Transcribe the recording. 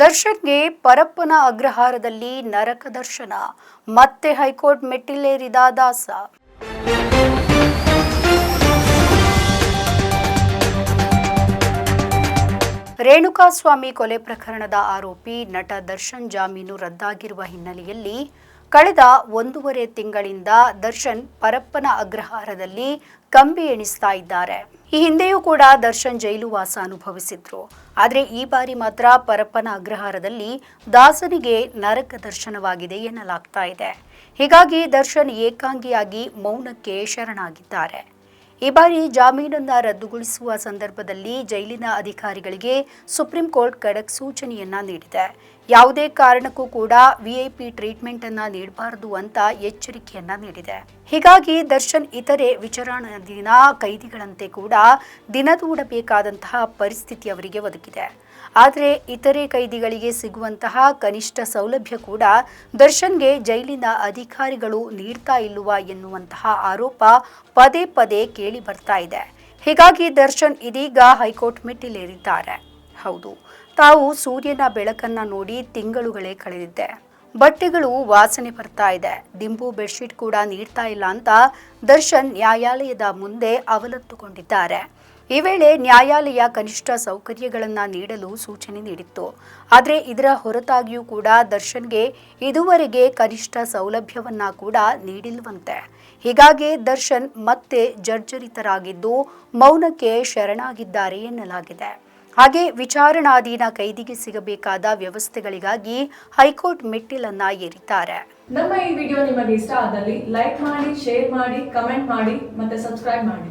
ದರ್ಶನ್ಗೆ ಪರಪ್ಪನ ಅಗ್ರಹಾರದಲ್ಲಿ ನರಕ ದರ್ಶನ, ಮತ್ತೆ ಹೈಕೋರ್ಟ್ ಮೆಟ್ಟಿಲೇರಿದ ದಾಸ. ರೇಣುಕಾಸ್ವಾಮಿ ಕೊಲೆ ಪ್ರಕರಣದ ಆರೋಪಿ ನಟ ದರ್ಶನ್ ಜಾಮೀನು ರದ್ದಾಗಿರುವ ಹಿನ್ನೆಲೆಯಲ್ಲಿ ಕಳೆದ ಒಂದೂವರೆ ತಿಂಗಳಿಂದ ದರ್ಶನ್ ಪರಪ್ಪನ ಅಗ್ರಹಾರದಲ್ಲಿ ಕಂಬಿ ಎಣಿಸ್ತಾ ಇದ್ದಾರೆ. ಈ ಹಿಂದೆಯೂ ಕೂಡ ದರ್ಶನ್ ಜೈಲು ವಾಸ ಅನುಭವಿಸಿದ್ರು. ಆದರೆ ಈ ಬಾರಿ ಮಾತ್ರ ಪರಪ್ಪನ ಅಗ್ರಹಾರದಲ್ಲಿ ದಾಸನಿಗೆ ನರಕ ದರ್ಶನವಾಗಿದೆ ಎನ್ನಲಾಗ್ತಾ ಇದೆ. ಹೀಗಾಗಿ ದರ್ಶನ್ ಏಕಾಂಗಿಯಾಗಿ ಮೌನಕ್ಕೆ ಶರಣಾಗಿದ್ದಾರೆ. ಈ ಬಾರಿ ಜಾಮೀನನ್ನು ರದ್ದುಗೊಳಿಸುವ ಸಂದರ್ಭದಲ್ಲಿ ಜೈಲಿನ ಅಧಿಕಾರಿಗಳಿಗೆ ಸುಪ್ರೀಂ ಕೋರ್ಟ್ ಖಡಕ್ ಸೂಚನೆಯನ್ನ ನೀಡಿದೆ. ಯಾವುದೇ ಕಾರಣಕ್ಕೂ ಕೂಡ ವಿಐಪಿ ಟ್ರೀಟ್ಮೆಂಟ್ ಅನ್ನ ನೀಡಬಾರದು ಅಂತ ಎಚ್ಚರಿಕೆಯನ್ನ ನೀಡಿದೆ. ಹೀಗಾಗಿ ದರ್ಶನ್ ಇತರೆ ವಿಚಾರಣಾಧೀನ ಕೈದಿಗಳಂತೆ ಕೂಡ ದಿನದೂಡಬೇಕಾದಂತಹ ಪರಿಸ್ಥಿತಿ ಅವರಿಗೆ ಒದಗಿದೆ. ಆದರೆ ಇತರೆ ಕೈದಿಗಳಿಗೆ ಸಿಗುವಂತಹ ಕನಿಷ್ಠ ಸೌಲಭ್ಯ ಕೂಡ ದರ್ಶನ್ಗೆ ಜೈಲಿನ ಅಧಿಕಾರಿಗಳು ನೀಡ್ತಾ ಇಲ್ಲವಾ ಎನ್ನುವಂತಹ ಆರೋಪ ಪದೇ ಪದೇ ಕೇಳಿ ಬರ್ತಾ ಇದೆ. ಹೀಗಾಗಿ ದರ್ಶನ್ ಇದೀಗ ಹೈಕೋರ್ಟ್ ಮೆಟ್ಟಿಲೇರಿದ್ದಾರೆ. ಹೌದು. ತಾವು ಸೂರ್ಯನ ಬೆಳಕನ್ನ ನೋಡಿ ತಿಂಗಳುಗಳೇ ಕಳೆದಿದ್ದೆ. ಬಟ್ಟೆಗಳು ವಾಸನೆ ಬರ್ತಾ ಇದೆ. ದಿಂಬು ಬೆಡ್ಶೀಟ್ ಕೂಡ ನೀಡ್ತಾ ಇಲ್ಲ ಅಂತ ದರ್ಶನ್ ನ್ಯಾಯಾಲಯದ ಮುಂದೆ ಅವಲತ್ತುಕೊಂಡಿದ್ದಾರೆ. ಈ ವೇಳೆ ನ್ಯಾಯಾಲಯ ಕನಿಷ್ಠ ಸೌಕರ್ಯಗಳನ್ನು ನೀಡಲು ಸೂಚನೆ ನೀಡಿತ್ತು. ಆದರೆ ಇದರ ಹೊರತಾಗಿಯೂ ಕೂಡ ದರ್ಶನ್ಗೆ ಇದುವರೆಗೆ ಕನಿಷ್ಠ ಸೌಲಭ್ಯವನ್ನ ಕೂಡ ನೀಡಿಲ್ವಂತೆ. ಹೀಗಾಗಿ ದರ್ಶನ್ ಮತ್ತೆ ಜರ್ಜರಿತರಾಗಿದ್ದು ಮೌನಕ್ಕೆ ಶರಣಾಗಿದ್ದಾರೆ ಎನ್ನಲಾಗಿದೆ. ಹಾಗೆ ವಿಚಾರಣಾಧೀನ ಕೈದಿಗೆ ಸಿಗಬೇಕಾದ ವ್ಯವಸ್ಥೆಗಳಿಗಾಗಿ ಹೈಕೋರ್ಟ್ ಮೆಟ್ಟಿಲನ್ನ ಏರಿದ್ದಾರೆ. ನಮ್ಮ ಈ ವಿಡಿಯೋ ನಿಮಗೆ ಇಷ್ಟ ಆದಲ್ಲಿ ಲೈಕ್ ಮಾಡಿ, ಶೇರ್ ಮಾಡಿ, ಕಮೆಂಟ್ ಮಾಡಿ ಮತ್ತೆ ಸಬ್ಸ್ಕ್ರೈಬ್ ಮಾಡಿ.